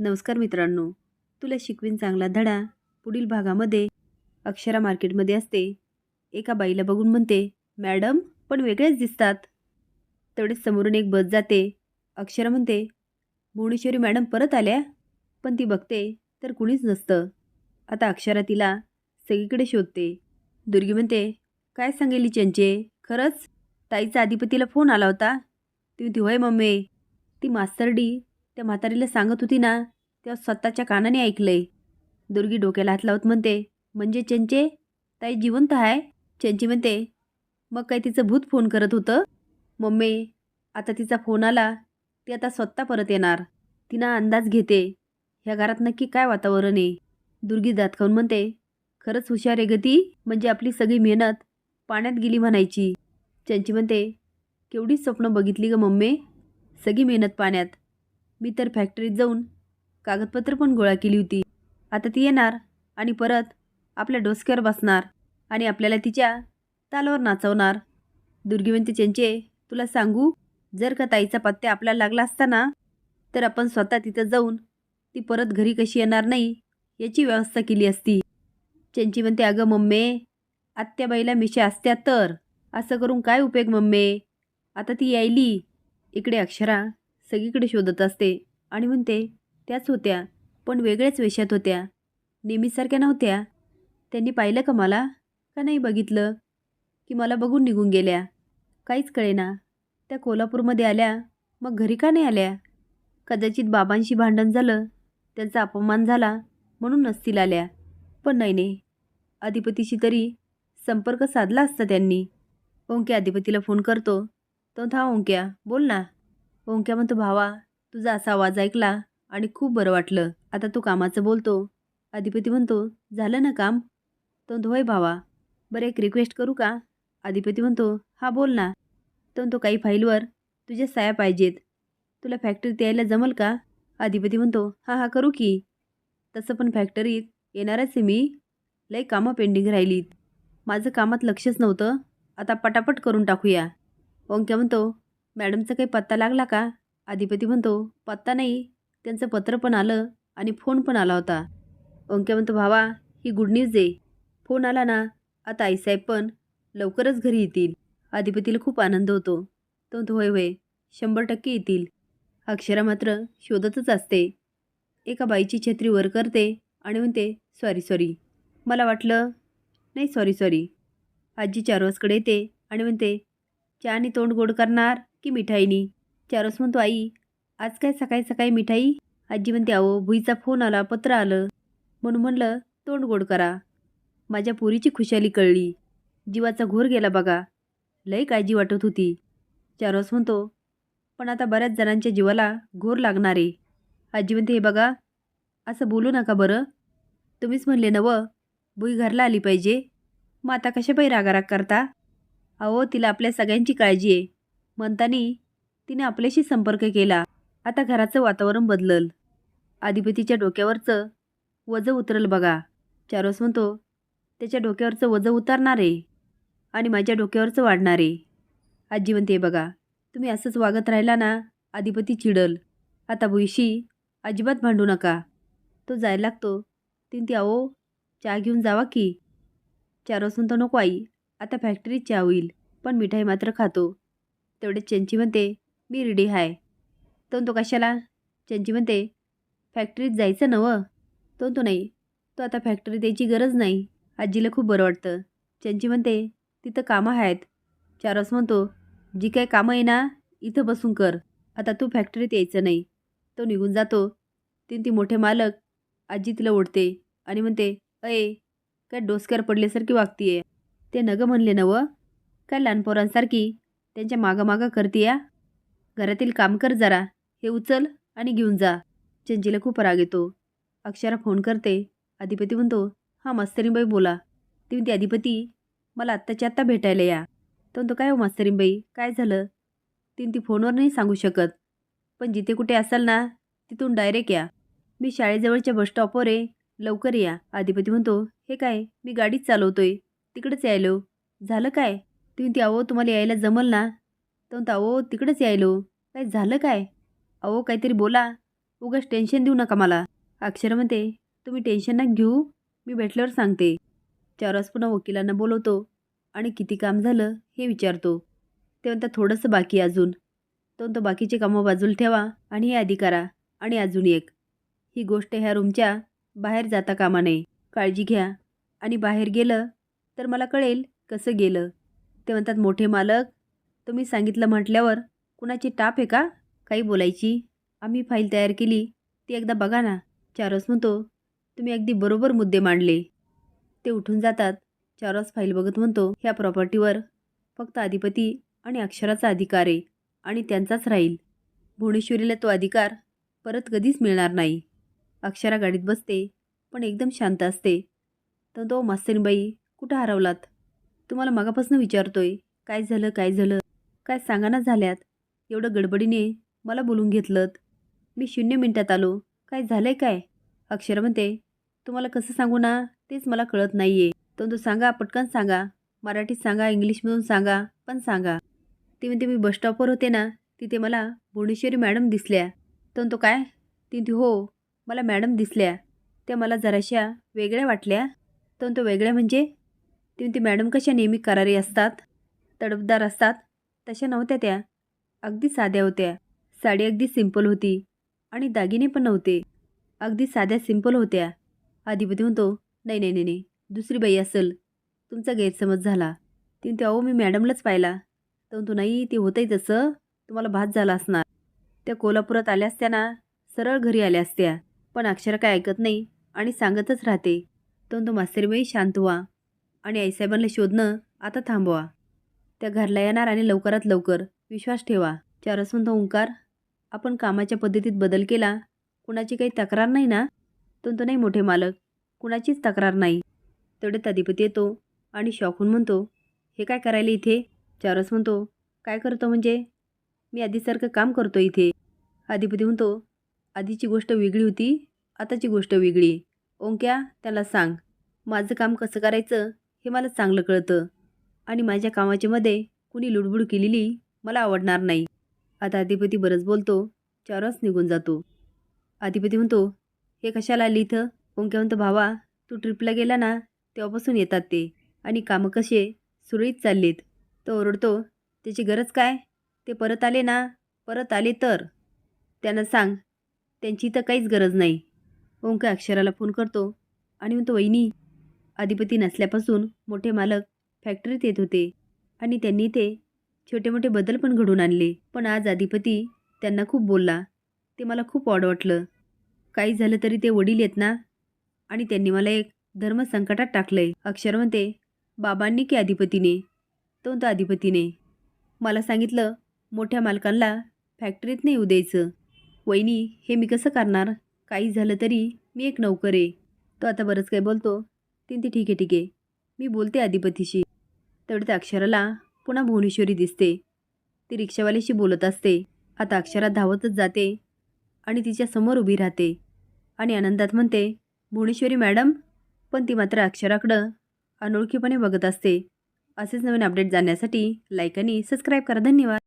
नमस्कार मित्रांनो. तुला शिकवीन चांगला धडा पुढील भागामध्ये अक्षरा मार्केटमध्ये असते. एका बाईला बघून म्हणते मॅडम पण वेगळेच दिसतात. तेवढेच समोरून एक बस जाते. अक्षरा म्हणते भुवनेश्वरी मॅडम परत आल्या. पण ती बघते तर कुणीच नसतं. आता अक्षरा तिला सगळीकडे शोधते. दुर्गी म्हणते काय सांगेली चंचे? खरंच? ताईचा अधिपतीला फोन आला होता. ती होय मम्मी. ती मास्तरडी त्या म्हातारीला सांगत होती ना तेव्हा स्वतःच्या कानाने ऐकलंय. दुर्गी डोक्याला हात लावत म्हणते म्हणजे चंचे ताई जिवंत आहे चंची म्हणते मग काय तिचं भूत फोन करत होतं? मम्मी आता तिचा फोन आला ती आता स्वतः परत येणार. तिनं अंदाज घेते. ह्या घरात नक्की काय वातावरण आहे? दुर्गी दात खाऊन म्हणते खरंच हुशार आहे ग ती म्हणजे आपली सगळी मेहनत पाण्यात गेली म्हणायची. चंची म्हणते केवढी स्वप्न बघितली ग मम्मी सगळी मेहनत पाण्यात. मी तर फॅक्टरीत जाऊन कागदपत्र पण गोळा केली होती. आता ती येणार आणि परत आपल्या डोसक्यावर बसणार आणि आपल्याला तिच्या तालावर नाचवणार. दुर्गी म्हणते तुला सांगू जर का ताईचा पत्त्या आपल्याला लागला असताना तर आपण स्वतः तिथं जाऊन ती परत घरी कशी येणार नाही याची व्यवस्था केली असती. चेंची म्हणते अगं मम्मे आत्याबाईला मिशा असत्या तर असं करून काय उपयोग मम्मे? आता ती यायली. इकडे अक्षरा सगळीकडे शोधत असते आणि म्हणते त्याच होत्या पण वेगळ्याच वेशात होत्या. नेहमीसारख्या नव्हत्या. त्यांनी पाहिलं का मला? का नाही बघितलं? की मला बघून निघून गेल्या. काहीच कळेना. त्या कोल्हापूरमध्ये आल्या. मग घरी का नाही आल्या? कदाचित बाबांशी भांडण झालं. त्यांचा अपमान झाला. म्हणून नसतील आल्या. पण नाही नाही. अधिपतीशी तरी संपर्क साधला असता त्यांनी. ओंक्या अधिपतीला फोन करतो. तो था ओंक्या बोल ना. ओंक्या म्हणतो भावा तुझा असा आवाज ऐकला आणि खूप बरं वाटलं. आता तू कामाचं बोलतो. अधिपती म्हणतो झालं ना काम? तो म्हणतो होय भावा. बरं एक रिक्वेस्ट करू का? अधिपती म्हणतो हा बोल ना. तो म्हणतो काही फाईलवर. तुझ्या साया पाहिजेत. तुला फॅक्टरीत यायला जमल का? अधिपती म्हणतो हा हा करू की. तसं पण फॅक्टरीत येणारच आहे मी. लई कामं पेंडिंग राहिलीत. माझं कामात लक्षच नव्हतं. आता पटापट करून टाकूया. ओंक्या म्हणतो मॅडमचा काही पत्ता लागला का? अधिपती म्हणतो पत्ता नाही. त्यांचं पत्र पण आलं आणि फोन पण आला होता. ओंक्या म्हणतो भावा ही गुड न्यूज आहे. फोन आला ना आता आईसाहेब पण लवकरच घरी येतील. अधिपतीला खूप आनंद होतो. तो म्हणतो होय होय. शंभर टक्के येतील. अक्षरा मात्र शोधतच असते. एका बाईची छत्री वर करते आणि म्हणते सॉरी सॉरी. मला वाटलं नाही सॉरी सॉरी. आजी चारवासकडे येते आणि म्हणते चहा आणि तोंड गोड करणार? की मिठाईनी चारवास म्हणतो आई आज काय सकाळी सकाळी मिठाई? आजी म्हणते अहो भुईचा फोन आला पत्र आलं. म्हणून म्हणलं तोंड गोड करा. माझ्या पोरीची खुशाली कळली. जीवाचा घोर गेला बघा. लई काळजी वाटत होती. चारवास म्हणतो पण आता बऱ्याच जणांच्या जीवाला घोर लागणार. आहे आजी म्हणते हे बघा असं बोलू नका बरं. तुम्हीच म्हणले नवं भुई घरला आली पाहिजे. मग आता कशा पायी रागाराग करता? अहो तिला आपल्या सगळ्यांची काळजी आहे. म्हणतानी तिने आपल्याशी संपर्क केला. आता घराचं वातावरण बदलल. अधिपतीच्या डोक्यावरचं वजं उतरल बघा. चारोस म्हणतो त्याच्या डोक्यावरचं वजं उतरणार आहे आणि माझ्या डोक्यावरचं वाढणार. आहे आजी म्हणते बघा तुम्ही असंच वागत राहिला ना अधिपती चिडल. आता भुईशी अजिबात भांडू नका. तो जायला लागतो. तीन ती अहो चहा घेऊन जावा की. चार वाजून तर नको आई आता फॅक्टरीत चहा होईल पण मिठाई मात्र खातो. तेवढे चंची म्हणते मी रेडी आहे तो तो कशाला? चंची म्हणते फॅक्टरीत जायचं नवं तो तो नाही तो आता फॅक्टरीत यायची गरज नाही आजीला खूप बरं वाटतं. चंची म्हणते तिथं कामं आहेत. चारस म्हणतो जी काही कामं आहे ना इथं बसून कर आता तू फॅक्टरीत यायचं नाही. तो निघून जातो तीन ती मोठे मालक आजी तिला ओढते आणि म्हणते अये काय डोसक्यावर पडल्यासारखी वागतीये. ते नगं म्हणले नवं काय लहान पोरांसारखी त्यांच्या मागं मागं करते या घरातील काम कर जरा. हे उचल आणि घेऊन जा. चंचीला खूप राग येतो. अक्षरा फोन करते. अधिपती म्हणतो हां मास्तरीबाई बोला. ती म्हणते अधिपती मला आत्ताच्या आत्ता भेटायला या. तर म्हणतो काय हो मास्तरीबाई काय झालं? तीन ती फोनवर नाही सांगू शकत. पण जिथे कुठे असाल ना तिथून डायरेक्ट या. मी शाळेजवळच्या बसस्टॉपवर आहे. लवकर या. अधिपती म्हणतो हे काय? मी गाडीच चालवतोय. तिकडेच यायलो. झालं काय? ती म्हणते अहो तुम्हाला यायला जमल ना? तर म्हणतो अहो तिकडेच यायलो. काय झालं काय? अहो काहीतरी बोला. उगाच टेन्शन देऊ नका मला. अक्षर म्हणते तुम्ही टेन्शन ना घेऊ. मी भेटल्यावर सांगते. चार वाज पुन्हा वकिलांना बोलवतो आणि किती काम झालं हे विचारतो. ते म्हणतात थोडंसं बाकी अजून. तो म्हणतो बाकीचे कामं बाजूला ठेवा आणि हे आधी करा आणि अजून एक. ही गोष्ट ह्या रूमच्या बाहेर जाता कामा नये. काळजी घ्या. आणि बाहेर गेलं तर मला कळेल कसं गेलं. ते म्हणतात मोठे मालक तुम्ही सांगितलं म्हटल्यावर कुणाची टाप आहे का? काही बोलायची. आम्ही फाईल तयार केली. ती एकदा बघा ना. चारस म्हणतो तुम्ही अगदी बरोबर मुद्दे मांडले. ते उठून जातात. चारस फाईल बघत म्हणतो ह्या प्रॉपर्टीवर फक्त अधिपती आणि अक्षराचा अधिकार आहे आणि त्यांचाच राहील. भुवनेश्वरीला तो अधिकार परत कधीच मिळणार नाही. अक्षरा गाडीत बसते पण एकदम शांत असते. तर तो मास्तरीबाई कुठं हरवलात? तुम्हाला मगापासून विचारतोय काय झालं काय झालं? काय सांगाना झाल्यात? एवढं गडबडीने मला बोलून घेतलं मी शून्य मिनटात आलो. काय झालंय काय? अक्षर म्हणते तुम्हाला कसं सांगू ना तेच मला कळत नाही आहे तर तो सांगा पटकन सांगा. मराठीत सांगा इंग्लिशमधून सांगा पण सांगा. ती म्हणते मी बसस्टॉपवर होते ना तिथे मला भुवनेश्वरी मॅडम दिसल्या. तर तो काय? ती हो मला मॅडम दिसल्या. त्या मला जराशा वेगळ्या वाटल्या. तर तो वेगळ्या म्हणजे? ती म्हणते मॅडम कशा नेहमी करारी असतात? तडफदार असतात? तशा नव्हत्या त्या. अगदी साध्या होत्या. साडी अगदी सिंपल होती. आणि दागिने पण नव्हते. अगदी साध्या सिंपल होत्या. अधिपती म्हणतो नाही नाही नाही नाही. दुसरी बाई असेल. तुमचा गैरसमज झाला. ती म्हणते अहो मी मॅडमलाच पाहिला. तर म्हणतो नाही ते होतंय तसं. तुम्हाला भात झाला असणार. त्या कोल्हापुरात आल्या असत्या ना सरळ घरी आल्या असत्या. पण अक्षर काय ऐकत नाही आणि सांगतच राहते. तो म्हणतो मास्तरीबाई शांत व्हा. आणि आईसाहेबांना शोधणं आता थांबवा. त्या घरला येणार आणि लवकरात लवकर. विश्वास ठेवा. चारस म्हणतो ओंकार आपण कामाच्या पद्धतीत बदल केला कुणाची काही तक्रार नाही ना? तो तो नाही मोठे मालक. कुणाचीच तक्रार नाही. तेवढ्यात अधिपती येतो आणि शॉकून म्हणतो हे काय करायला इथे? चारस म्हणतो काय करतो म्हणजे? मी आधीसारखं काम करतो इथे. अधिपती म्हणतो आधीची गोष्ट वेगळी होती आताची गोष्ट वेगळी. ओंक्या त्याला सांग माझं काम कसं करायचं? हे मला चांगलं कळतं. आणि माझ्या कामाच्यामध्ये कुणी लुडबुड केलेली मला आवडणार नाही. आता अधिपती बरंच बोलतो चारच निघून जातो. अधिपती म्हणतो हे कशाला आली इथं? ओंक्या म्हणतो भावा तू ट्रिपला गेला ना तेव्हापासून येतात ते. आणि कामं कसे? सुरळीत चाललेत. तो ओरडतो त्याची गरज काय? ते परत आले ना परत आले तर? त्यांना सांग त्यांची तर काहीच गरज नाही. ओंका अक्षराला फोन करतो आणि म्हणतो वहिनी अधिपती नसल्यापासून मोठे मालक फॅक्टरीत येत होते. आणि त्यांनी ते छोटे मोठे बदल पण घडून आणले. पण आज अधिपती त्यांना खूप बोलला. ते मला खूप ऑड वाटलं काही झालं तरी ते वडील येत ना? आणि त्यांनी मला एक धर्मसंकटात आहे अक्षर म्हणते बाबांनी की अधिपतीने? तो म्हणतो अधिपतीने. मला सांगितलं मोठ्या मालकांना फॅक्टरीत नाही येऊ द्यायचं. वहिनी हे मी कसं करणार? काही झालं तरी मी एक नौकर. आहे तो आता बरंच काही बोलतो. ती ठीक आहे ठीक आहे. मी बोलते अधिपतीशी. तेवढ्यात अक्षराला पुन्हा भुवनेश्वरी दिसते. ती रिक्षावाल्याशी बोलत असते. आता अक्षरा धावतच जाते आणि तिच्या समोर उभी राहते आणि आनंदात म्हणते भुवनेश्वरी मॅडम. पण ती मात्र अक्षराकडं अनोळखीपणे बघत असते. असेच नवीन अपडेट जाण्यासाठी लाईक आणि सबस्क्राईब करा. धन्यवाद.